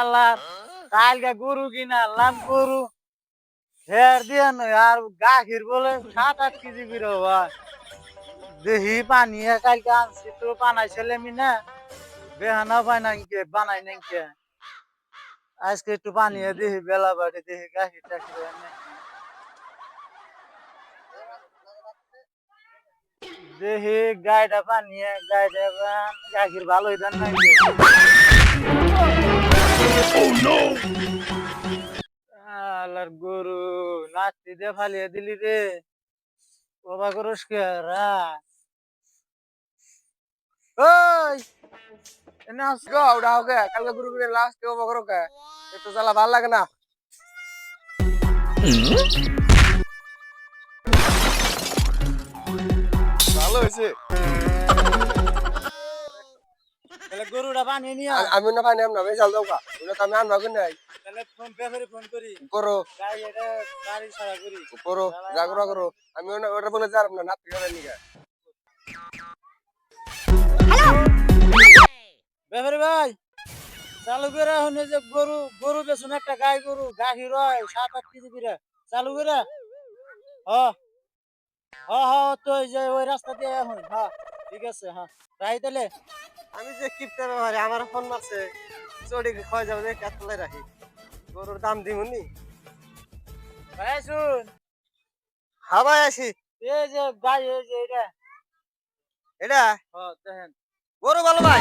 আল্লাহ কালকে গরু কিনা আনলাম, গরু। হের দিয়ে আর গাখির বলে সাত আট কেজি বিরো হয় দেহি পানি কালকে আনছি তো বানাই ছেলে মি না বেহানা বানাইকে বানাই নাকি আজকে একটু পানি দেহি বেলা বাড়ি দেহি গাখির টাখির। দেহি গাইটা পানি গাইটা গাখির ভালোই দেন নাকি দিয়ে ফালিয়ে দিলি রে। বাবা করস কে? রা ওই! এনে গো ওটা হোকে কালকে গুরু গুরু লাস্ট কে বাবা কে একটু জ্বালা ভালো লাগে না। ভালো হয়েছে। তাহলে গরুটা বানিয়ে নিয়ে আমি না ভাই নাম না আমি চাল দাও কা ওটা আমি আনবা কিনে নাই। তাহলে ফোন পে করে ফোন করি। করো। গাড়ি এটা গাড়ি ছাড়া করি। করো জাগরা করো। আমি ওটা ওটা বলে যার না নাতি করে নিগা ব্যাপারে ভাই চালু করে এই যে গরু গরু বেছুন একটা গাই গরু গাখীর হয় সাত আট কেজি করে চালু করে? হ। হ হ তো এই যে ওই রাস্তা দিয়ে এখন। হ্যাঁ ঠিক আছে হ্যাঁ রাই তাহলে? আমি যে কিপটা ব্যবহারে আমার ফোন মারছে চড়ি খাওয়া যাবে কাতলায় রাখি। গরুর দাম দিমুনি। ভাই শুন। হাবাই আসি। এই যে ভাই এই যে এটা। এটা? হ্যাঁ দেখেন। গরু ভালো ভাই।